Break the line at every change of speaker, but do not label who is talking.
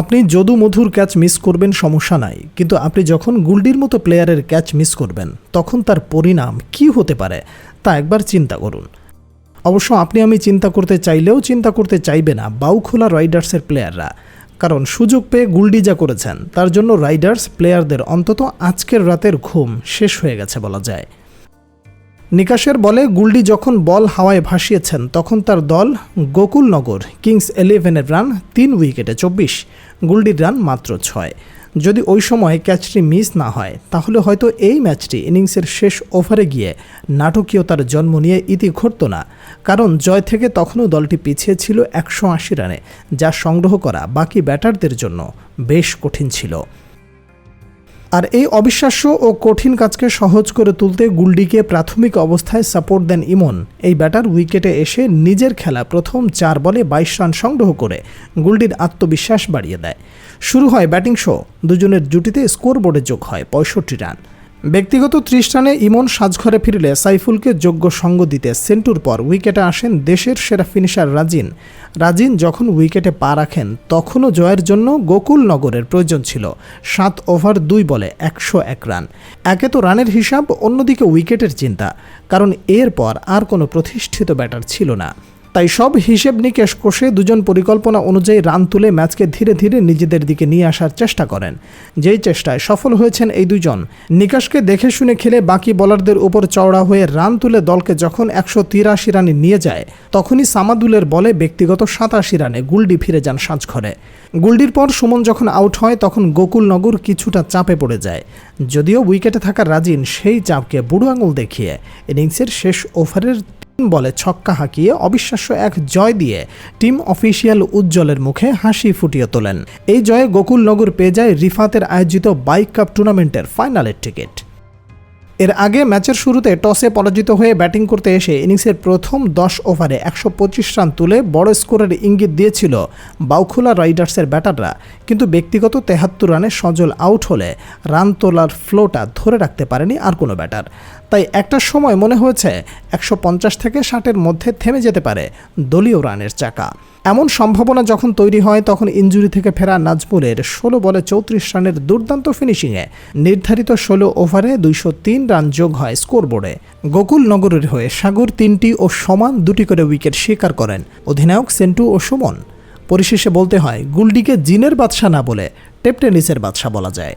আপনি যদু মধুর catch miss করবেন, সমস্যা নাই। কিন্তু আপনি যখন গুলডির মতো প্লেয়ারের ক্যাচ মিস করবেন, তখন তার পরিণাম কি হতে পারে, তা একবার চিন্তা করুন। অবশ্য আপনি আমি চিন্তা করতে চাইলেও চিন্তা করতে চাইবে না বাউখোলা রাইডার্সের প্লেয়াররা কারণ সুযোগ পেয়ে গুলডি যা করেছেন, তার জন্য রাইডার্স প্লেয়ারদের অন্তত আজকের রাতের ঘুম শেষ হয়ে গেছে বলা যায়। নিকাশের বলে গুলডি যখন বল হাওয়ায় ভাসিয়েছেন, তখন তার দল গোকুলনগর কিংস ইলেভেনের রান তিন উইকেটে চব্বিশ, গুলডির রান মাত্র ছয়। যদি ওই সময় ক্যাচটি মিস না হয়, তাহলে হয়তো এই ম্যাচটি ইনিংসের শেষ ওভারে গিয়ে নাটকীয়তার জন্ম নিয়ে ইতি ঘটত না। কারণ জয় থেকে তখনও দলটি পিছিয়ে ছিল একশো আশি রানে, যা সংগ্রহ করা বাকি ব্যাটারদের জন্য বেশ কঠিন ছিল। আর এই অবিশ্বাস্য ও কঠিন কাজকে সহজ করে তুলতে গুলডিকে প্রাথমিক অবস্থায় সাপোর্ট দেন ইমন। এই ব্যাটার উইকেটে এসে নিজের খেলা প্রথম চার বলে বাইশ রান সংগ্রহ করে গুলডির আত্মবিশ্বাস বাড়িয়ে দেয়। শুরু হয় ব্যাটিং শো। দুজনের জুটিতে স্কোর বোর্ডে যোগ হয় পঁয়ষট্টি রান। ব্যক্তিগত ত্রিশ রানে ইমন সাজঘরে ফিরলে সাইফুলকে যোগ্য সঙ্গ দিতে সেন্টুর পর উইকেটে আসেন দেশের সেরা ফিনিশার রাজিন। রাজিন যখন উইকেটে পা রাখেন, তখনও জয়ের জন্য গোকুল নগরের প্রয়োজন ছিল। সাত ওভার দুই বলে একশো এক রান। একে তো রানের হিসাব, অন্যদিকে উইকেটের চিন্তা। কারণ এরপর আর কোনো প্রতিষ্ঠিত ব্যাটার ছিল না। তাই সব হিসেব নিকেশ কষে দুজন পরিকল্পনা অনুযায়ী রান তুলে ম্যাচকে ধীরে ধীরে নিজেদের দিকে নিয়ে আসার চেষ্টা করেন। যেই চেষ্টায় সফল হয়েছেন এই দুজন নিকাশকে দেখে শুনে খেলে বাকি বলারদের উপর চওড়া হয়ে রান তুলে দলকে যখন একশো তিরাশি রানে নিয়ে যায়, তখনই সামাদুলের বলে ব্যক্তিগত সাতাশি রানে গুলডি ফিরে যান সাজঘরে। গুলডির পর সুমন যখন আউট হয়, তখন গোকুলনগর কিছুটা চাপে পড়ে যায়। যদিও উইকেটে থাকা রাজিন সেই চাপকে বুড়ো আঙুল দেখিয়ে ইনিংসের শেষ ওভারের বলে ছক্কা হাঁকিয়ে অবিশ্বাস্য এক জয় দিয়ে টিম অফিসিয়াল উজ্জ্বলের মুখে হাসি ফুটিয়ে তোলেন। এই জয়ে গোকুলনগর পেয়ে যায় রিফাতের আয়োজিত বাইক কাপ টুর্নামেন্টের ফাইনালের টিকিট। এর আগে ম্যাচের শুরুতে টসে পরাজিত হয়ে ব্যাটিং করতে এসে ইনিংসের প্রথম দশ ওভারে একশো পঁচিশ রান তুলে বড় স্কোরের ইঙ্গিত দিয়েছিল বাউখোলা রাইডার্সের ব্যাটাররা। কিন্তু ব্যক্তিগত তেহাত্তর রানে সজল আউট হলে রান তোলার ফ্লোটা ধরে রাখতে পারেনি আর কোনো ব্যাটার। তাই একটা সময় মনে হয়েছে একশো পঞ্চাশ থেকে ষাটের মধ্যে থেমে যেতে পারে দলীয় রানের চাকা। এমন সম্ভাবনা যখন তৈরি হয়, তখন ইঞ্জুরি থেকে ফেরা নাজমুলের ষোলো বলে চৌত্রিশ রানের দুর্দান্ত ফিনিশিংয়ে নির্ধারিত ষোলো ওভারে দুইশো তিন রান যোগ হয় স্কোরবোর্ডে। গোকুল নগরের হয়ে সাগর তিনটি ও সমান দুটি করে উইকেট স্বীকার করেন অধিনায়ক সেন্টু ও সুমন। পরিশেষে বলতে হয়, গুলডিকে জিনের বাদশা না বলে টেপ টেনিসের বাদশা বলা যায়।